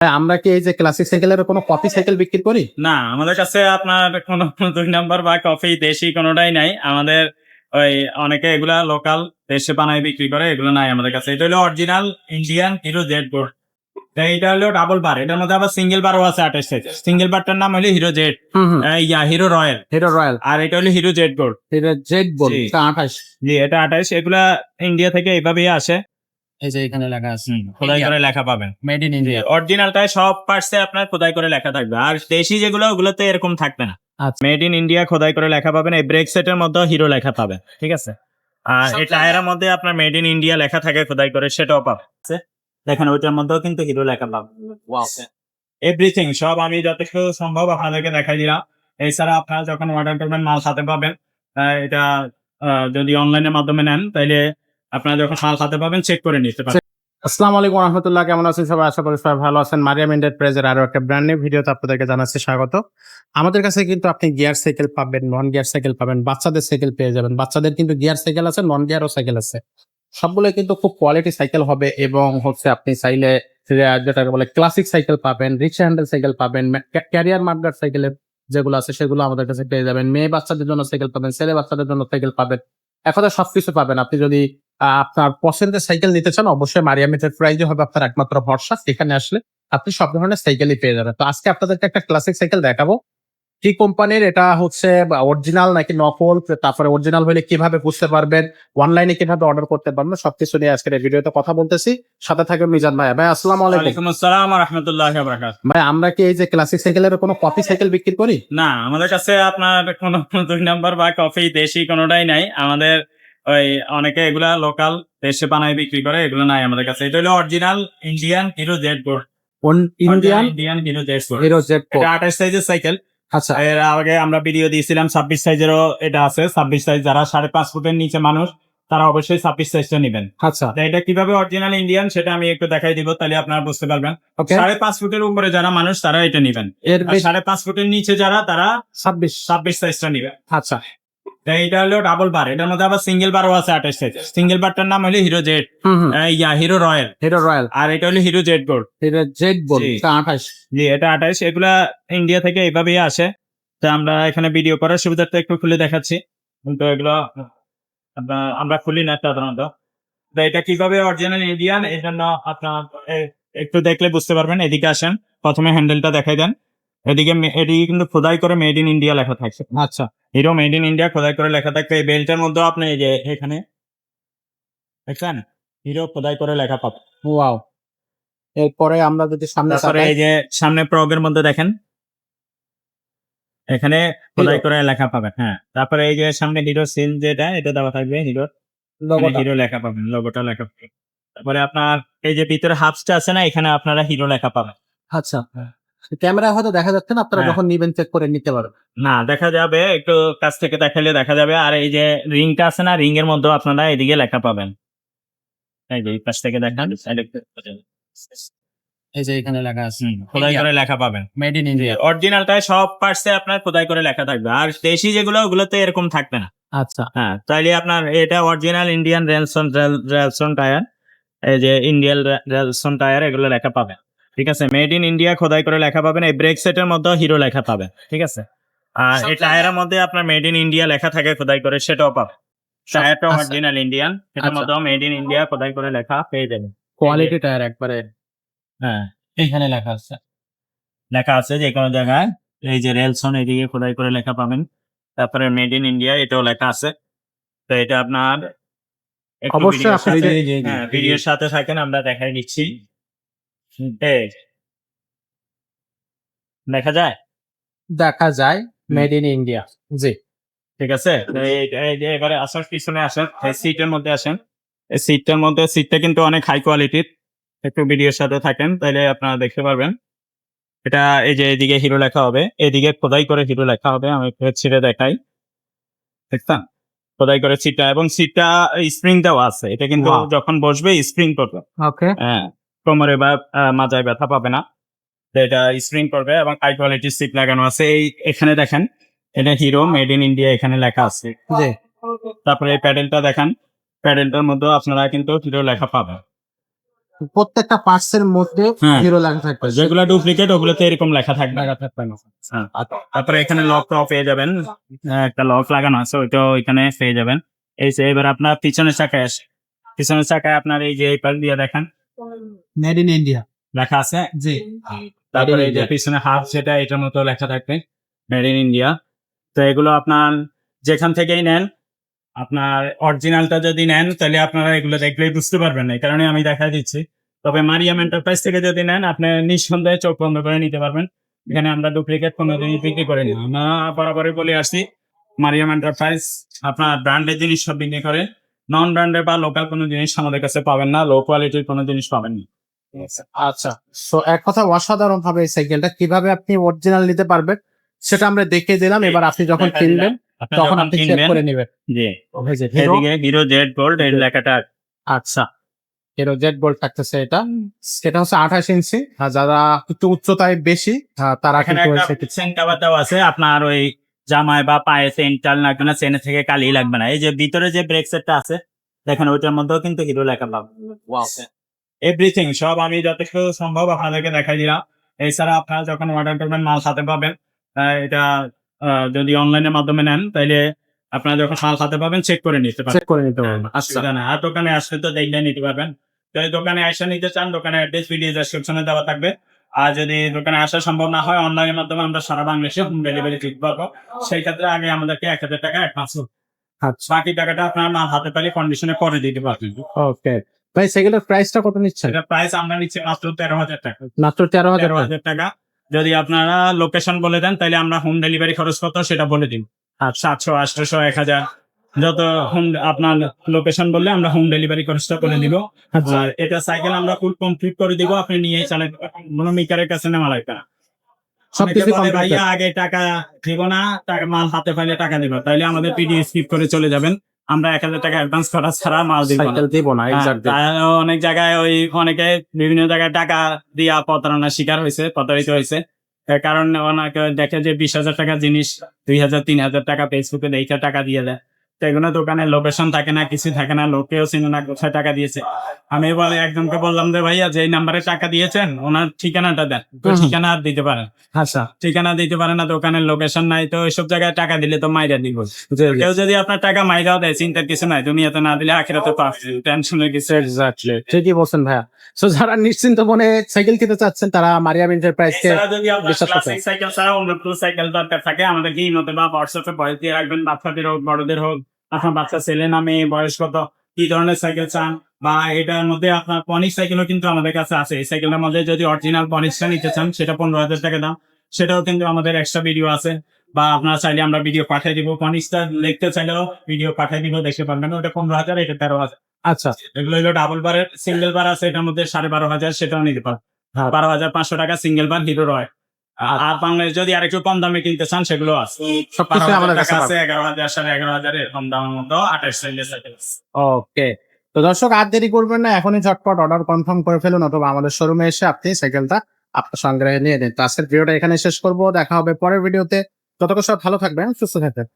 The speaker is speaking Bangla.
আমরা কি এই যে ক্লাসিক সাইকেলের কোনো কপি সাইকেল বিক্রি করি? না আমাদের কাছে আপনার কোনো দুই নাম্বার বা কফি দেশি কোনোটাই নাই। আমাদের ওই অনেকে এগুলা লোকাল দেশে বানায় বিক্রি করে এগুলো নাই আমাদের কাছে। এটা হলো original Indian Hero Z board এটা হলো ডাবল বার এটার মধ্যে আবার সিঙ্গেল বারও আছে আঠাশ সাইজের সিঙ্গেল বারটার নাম হলো হিরো জেড ইয়া হিরো রয়্যাল হিরো রয়্যাল আর এটা হলো Hero Z board Hero Z জি। আঠাশ। জি এটা আঠাশ। এগুলা ইন্ডিয়া থেকে এইভাবেই আসে। এই যে এখানে লেখা আছে। খোদাই করে লেখা পাবেন। মেড ইন ইন্ডিয়া অরিজিনালটায় সব পার্টসে আপনার খোদাই করে লেখা থাকবে। আর দেশি যেগুলো ওগুলোতে এরকম থাকবে না। মেড ইন ইন্ডিয়া খোদাই করে লেখা পাবেন। এই ব্রেক সেটের মধ্যেও হিরো লেখা পাবেন ঠিক আছে? আর এই টায়ারের মধ্যে আপনার মেড ইন ইন্ডিয়া লেখা থাকে খোদাই করে সেটাও আছে। দেখেন ওইটার মধ্যেও কিন্তু হিরো লেখা পাবেন। এভরিথিং সব আমি যথেষ্ট সম্ভব আপনাদেরকে দেখাই দিলাম। এছাড়া আপনারা যখন অর্ডার করবেন মাল সাথে পাবেন। এটা যদি অনলাইনের মাধ্যমে নেন তাহলে আপনারা যখন মাল সাথে পাবেন চেক করে নিতে পারবেন আসসালামু আলাইকুম রহমতুল্লাহ কেমন আছেন সবাই? আশা করি সবাই ভালো আছেন। মারিয়াম এন্টারপ্রাইজের আরও একটা ব্র্যান্ড নিউ ভিডিওতে আপনাদেরকে জানাচ্ছি স্বাগত। আমাদের কাছে কিন্তু আপনি গিয়ার সাইকেল পাবেন নন গিয়ার সাইকেল পাবেন, বাচ্চাদের সাইকেল পেয়ে যাবেন। বাচ্চাদের কিন্তু গিয়ার সাইকেল আছে নন গিয়ারও সাইকেল আছে। সবগুলো কিন্তু খুব কোয়ালিটি সাইকেল হবে এবং হচ্ছে আপনি চাইলে যেটাকে বলে ক্লাসিক সাইকেল পাবেন রিক্সা হ্যান্ডেল সাইকেল পাবেন ক্যারিয়ার মার্গার সাইকেলের যেগুলো আছে, সেগুলো আমাদের কাছে পেয়ে যাবেন। মেয়ে বাচ্চাদের জন্য সাইকেল পাবেন, ছেলে বাচ্চাদের জন্য সাইকেল পাবেন। এখন সবকিছু পাবেন। আপনি যদি আপনার পছন্দের সাইকেল নিতে চান অবশ্যই মারিয়ামিটের প্রাইজে হবে আপনার একমাত্র ভরসা। এখানে আসলে আপনি সব ধরনের সাইকেলই পেয়ে যাবেন। তো আজকে আপনাদেরকে একটা ক্লাসিক সাইকেল দেখাবো। কি কোম্পানির এটা হচ্ছে অরিজিনাল নাকি নকল? তারপরে অরিজিনাল হলে কীভাবে বুঝতে পারবেন? অনলাইনে কীভাবে অর্ডার করতে পারবেন? সবকিছু নিয়ে আজকের এই ভিডিওতে কথা বলতেছি। সাথে থাকবে মিজান ভাই ভাই আসসালামু আলাইকুম। আসসালাম রহমতুল্লাহ ভাই আমরা কি এই যে ক্লাসিক সাইকেলের কোনো কপি সাইকেল বিক্রি করি? না আমাদের কাছে আপনার কোনো দুই নাম্বার বা কফি দেশি কোনোটাই নাই। আমাদের ওই অনেকে এগুলা লোকাল দেশে বানায় বিক্রি করে এগুলো নাই আমাদের কাছে। এটা হলো original Indian Hero Z board Indian Indian Hero Z board Hero Z board এটা আঠাশ সাইজের সাইকেল আচ্ছা। এর আগে আমরা ভিডিও দিয়েছিলাম ছাব্বিশ সাইজেরও এটা আছে। ছাব্বিশ সাইজ যারা সাড়ে পাঁচ ফুটের নিচে মানুষ তারা অবশ্যই ছাব্বিশ সাইজটা নেবেন। আচ্ছা। এটা কীভাবে অরিজিনাল ইন্ডিয়ান সেটা আমি একটু দেখাই দিব তাহলে আপনারা বুঝতে পারবেন। সাড়ে পাঁচ ফুটের উপরে যারা মানুষ তারা এটা নেবেন। সাড়ে পাঁচ ফুটের নিচে যারা তারা ছাব্বিশ। ছাব্বিশ সাইজটা নেবেন আচ্ছা। তো এইটা হলো ডাবল বার এটার মধ্যে আবার সিঙ্গেল বারও আছে আঠাশ সাইজের সিঙ্গেল বারটার নাম হলো হিরো জেড ইয়া হিরো রয়্যাল হিরো রয়্যাল আর এটা হলো Hero Z board Hero Z বল জি। আঠাশ। জি এটা আঠাশ। এগুলা ইন্ডিয়া থেকে এইভাবেই আসে। তো আমরা এখানে ভিডিও করার সুবিধার্থে একটু খুলে দেখাচ্ছি। কিন্তু এগুলো আমরা খুলি না সাধারণত। তো এটা কীভাবে অরিজিনাল ইন্ডিয়ান এই জন্য আপনার একটু দেখলে বুঝতে পারবেন। এদিকে আসেন। প্রথমে হ্যান্ডেলটা দেখাই দেন। এদিকে এদিকে কিন্তু খোদাই করে মেড ইন ইন্ডিয়া লেখা থাকছে। আচ্ছা। হিরো মেড ইন ইন্ডিয়া খোদাই করে লেখা থাকবে এই বেল্টের মধ্যে আপনি এই যে এখানে দেখছেন? হিরো খোদাই করে লেখা পাবেন ওয়াও এরপরে আমরা যদি সামনে তারপরে এই যে সামনে প্রগের মধ্যে দেখেন। এখানে খোদাই করে লেখা পাবেন হ্যাঁ। তারপরে এই যে সামনে হিরো সিল যেটা এটা দেওয়া থাকবে হিরো। হিরো লেখা পাবেন লোগোটা লেখা পাবেন। তারপরে আপনার এই যে ভিতরে হাফসটা আছে না এখানে আপনারা হিরো লেখা পাবেন। আচ্ছা। ক্যামেরা হয়তো দেখা যাচ্ছে না আপনারা হ্যাঁ। যখন নিবেন চেক করে নিতে পারবেন। না দেখা যাবে একটু কাছ থেকে দেখালে দেখা যাবে আর এই যে রিংটা আছে না রিং এর মধ্যেও আপনারা এদিকে লেখা পাবেন। এই যে পাশ থেকে দেখান এই যে এখানে লেখা আছে। খোদাই করে লেখা পাবেন। মেড ইন ইন্ডিয়া অরিজিনালটায় সব পার্টসে আপনার খোদাই করে লেখা থাকবে। আর দেশি যেগুলো ওগুলোতে এরকম থাকবে না। আচ্ছা। হ্যাঁ তাইলে আপনার এটা original Indian Ralson Ralson tyre এই যে ইন্ডিয়ান রেলসন টায়ার এগুলো লেখা পাবেন। ঠিক আছে? মেড ইন ইন্ডিয়া খোদাই করে লেখা পাবেন। এই ব্রেক সেটের মধ্যেও হিরো লেখা পাবে ঠিক আছে? আর এই টায়ারের মধ্যে আপনার মেড ইন ইন্ডিয়া লেখা থাকে খোদাই করে সেটাও পাবেন। টায়ারটা। অরিজিনাল ইন্ডিয়ান সেটার। মধ্যেও মেড ইন ইন্ডিয়া খোদাই করে লেখা পেয়ে যাবেন। কোয়ালিটি টায়ার একবারে হ্যাঁ। এখানে লেখা আছে। লেখা আছে যে কোনো জায়গায়। এই যে রেলসন এদিকে খোদাই করে লেখা পাবেন। তারপরে মেড ইন ইন্ডিয়া এটাও লেখা আছে। তো এটা আপনার অবশ্যই ভিডিওর হ্যাঁ, ভিডিওর সাথে থাকেন আমরা দেখাই দিচ্ছি। দেখা যায়? দেখা যায় মেড ইন ইন্ডিয়া জি। ঠিক আছে? এবারে আসার পিছনে আসেন সিটের মধ্যে আসেন। সিটটার মধ্যে সিটটা কিন্তু অনেক হাই কোয়ালিটির একটু ভিডিওর সাথে থাকেন তাহলে আপনারা দেখতে পারবেন। এটা এই যে এদিকে হিরো লেখা হবে। এদিকে খোদাই করে হিরো লেখা হবে আমি ছিঁড়ে দেখাই। দেখতাম খোদাই করে সিটটা এবং সিটটা স্প্রিং দেওয়া আছে। এটা কিন্তু যখন বসবে স্প্রিং করবে। ওকে হ্যাঁ। কোমরে বা মাজায় ব্যথা পাবে না। তো এটা স্প্রিং করবে এবং হাই কোয়ালিটির সিট লাগানো আছে। এই এখানে দেখেন এটা হিরো মেড ইন ইন্ডিয়া এখানে লেখা আছে। জি। তারপরে এই প্যাডেলটা দেখান প্যাডেলটার মধ্যে আপনারা কিন্তু হিরো লেখা পাবেন। প্রত্যেকটা পার্টস এর মধ্যে হ্যাঁ। হিরো লেখা থাকবে। যেগুলো ডুপ্লিকেট ওগুলোতে এরকম লেখা থাকবে। লেখা থাকবে না হ্যাঁ। তারপরে এখানে লক টপ পেয়ে যাবেন। হ্যাঁ, একটা লক লাগানো আছে ওইটাও এখানে পেয়ে যাবেন। এই যে এবার আপনার পিছনের চাকায় আসে। পিছনের চাকায় আপনার এই যে এই পাশ দিয়ে দেখেন মেড ইন ইন্ডিয়া লেখা আছে? জি। তারপরে এই যে পিছনে হাফ সেটা এটার মতো লেখা থাকবে। মেড ইন ইন্ডিয়া তো এগুলো আপনার যেখান থেকেই নেন আপনার অরিজিনালটা যদি নেন তাহলে আপনারা এগুলো দেখলেই বুঝতে পারবেন না এই কারণে আমি দেখা দিচ্ছি। তবে মারিয়াম এন্টারপ্রাইজ থেকে যদি নেন আপনি নিঃসন্দেহে চোখ বন্ধ করে নিতে পারবেন। এখানে আমরা ডুপ্লিকেট কোনো জিনিস বিক্রি করি না। আমরা বরাবরই বলে আসছি মারিয়াম এন্টারপ্রাইজ আপনার ব্র্যান্ডের জিনিস সব বিক্রি করে। নন ব্র্যান্ডের বা লোকাল কোনো জিনিস আমাদের কাছে পাবেন না লো কোয়ালিটির কোনো জিনিস পাবেন না। আচ্ছা সো এক কথা অসাধারণ ভাবে এই সাইকেলটা কীভাবে আপনি অরিজিনাল নিতে পারবেন সেটা আমরা দেখিয়ে দিলাম। এবার আপনি যখন কিনবেন তখন আপনি চেক করে নেবেন। জি। হিরো এদিকে হিরো জেড গোল্ড এই লেখাটা। আচ্ছা হিরো জেড বোল্ট থাকতেছে এটা। এটা হচ্ছে আঠাশ ইঞ্চি। যারা একটু উচ্চতায় বেশি তারা কিন্তু চেন দেওয়া আছে। আপনার ওই জামায় বা পায়ে চেন টাল লাগবে না চেনে থেকে কালি লাগবে না। এই যে ভিতরে যে ব্রেক সেটটা আছে দেখেন ওইটার মধ্যেও কিন্তু হিরো লেখা পাবেন এভরিথিং সব আমি যথেষ্ট সম্ভব আপনাদেরকে দেখাই দিলাম। এছাড়া আপনারা যখন অর্ডার করবেন মাল সাথে পাবেন। এটা যদি অনলাইনের মাধ্যমে নেন তাহলে আপনারা যখন মাল সাথে পাবেন চেক করে নিতে পারবেন। চেক করে নিতে পারবেন। আচ্ছা। অসুবিধা না আর দোকানে আসলে তো দেখলে নিতে পারবেন। যদি দোকানে আসা নিতে চান দোকানে অ্যাড্রেস ভিডিও ডেসক্রিপশনে দেওয়া থাকবে। আর যদি দোকানে আসা সম্ভব না হয় অনলাইনের মাধ্যমে আমরা সারা বাংলাদেশে হোম ডেলিভারি দিতে পারব। সেই ক্ষেত্রে আগে আমাদেরকে এক হাজার টাকা অ্যাডভান্স আচ্ছা। বাকি টাকাটা আপনার মাল হাতে পেলে কন্ডিশনে পরে দিতে পারবেন। ওকে ভাই সাইকেলের প্রাইসটা কত নিচ্ছেন? এটা প্রাইস আমরা নিচ্ছি মাত্র তেরো হাজার টাকা। মাত্র তেরো হাজার টাকা। হাজার টাকা। যদি আপনারা লোকেশন বলে দেন তাহলে আমরা হোম ডেলিভারি খরচ কত সেটা বলে দিন। আর সাতশো আটশোশো এক হাজার। যত হোম আপনার লোকেশন বললে আমরা হোম ডেলিভারি খরচটা করে দিব। আচ্ছা। আর এটা সাইকেল আমরা ফুল কমপ্লিট করে দিব। আপনি নিয়ে পারবেন কোনো মিকারের কাছে নেওয়া লাগবে না। সবকিছু ভাইয়া আগে টাকা দিব না মাল হাতে পাইলে টাকা দিব। তাইলে আমাদের পিডি স্কিপ করে চলে যাবেন। আমরা এক হাজার টাকা অ্যাডভান্স করা ছাড়া মাল দিব না। সাইকেল দিব না হ্যাঁ, অনেক জায়গায় ওই অনেকে বিভিন্ন জায়গায় টাকা দিয়া প্রতারণার শিকার হয়েছে প্রতারিত হয়েছে। কারণ অনেকে দেখে যে বিশ হাজার টাকা জিনিস দুই হাজার তিন হাজার টাকা ফেসবুকে দেখে টাকা দিয়ে দেয়। তো এগুলো দোকানে লোকেশন থাকে না কিছু থাকে না লোকেও চিনে না কোথায় টাকা দিয়েছে। আমি বলে একজনকে বললাম যে ভাইয়া যে নাম্বারে টাকা দিয়েছেন ওনার ঠিকানাটা দেন। ঠিকানা আর দিতে পারেন আচ্ছা। ঠিকানা দিতে পারে না দোকানের লোকেশন নাই তো ওইসব জায়গায় টাকা দিলে তো মাইরা দিব। কেউ যদি আপনার টাকা মাইরাও দেয় চিন্তার কিছু নাই তুমি এত না দিলে আখেরাতে টেনশনের কিছু এক্স্যাক্টলি ঠিকই বলছেন ভাইয়া। সো যারা নিশ্চিন্ত মনে সাইকেল কিনতে চাচ্ছেন তারা মারিয়াম এন্টারপ্রাইজ কে বিশ্বাস করতে সাইকেল ছাড়া অন্য কোনো সাইকেল দরকার থাকে আমাদের কি মতে বা হোয়াটসঅ্যাপে বয়স দিয়ে রাখবেন বাচ্চাদের হোক বড়দের হোক। আপনার বাচ্চা ছেলে নামে বয়স কত? কি ধরনের সাইকেল চান? বা এটার মধ্যে আপনার পনিক সাইকেলও কিন্তু আমাদের কাছে আছে। এই সাইকেলের মধ্যে যদি অরিজিনাল পনিক্সটা নিতে চান সেটা পনেরো হাজার টাকা দাম। সেটাও কিন্তু আমাদের এক্সট্রা ভিডিও আছে। বা আপনারা চাইলে আমরা ভিডিও পাঠিয়ে দিব। পনিক্সটা লিখতে চাইলেও ভিডিও পাঠিয়ে দিব দেখতে পারবেন। ওটা পনেরো হাজার এটা তেরো হাজার। আচ্ছা। এগুলো হলো ডাবল বারের সিঙ্গেল বার আছে এটার মধ্যে সাড়ে বারো হাজার সেটাও নিতে পারেন হ্যাঁ। বারো হাজার পাঁচশো টাকা সিঙ্গেল বার হিরো রয় আর বাংলাদেশ যদি আরেকটু কম দামে কিনতে চান সেগুলো আছে। সবকিছু আমাদের কাছে আছে এগারো হাজার সাড়ে এগারো হাজার এরকম দামের মতো আঠাশ সাইকেল ওকে। তো দর্শক আর দেরি করবেন না এখনই ঝটপট অর্ডার কনফার্ম করে ফেলুন অথবা আমাদের শোরুমে এসে আপনি সাইকেলটা আপনার সংগ্রহে নিয়ে নিন। তো আজকের ভিডিওটা এখানে শেষ করব। দেখা হবে পরের ভিডিওতে ততক্ষণ সব ভালো থাকবেন সুস্থ থাকবেন।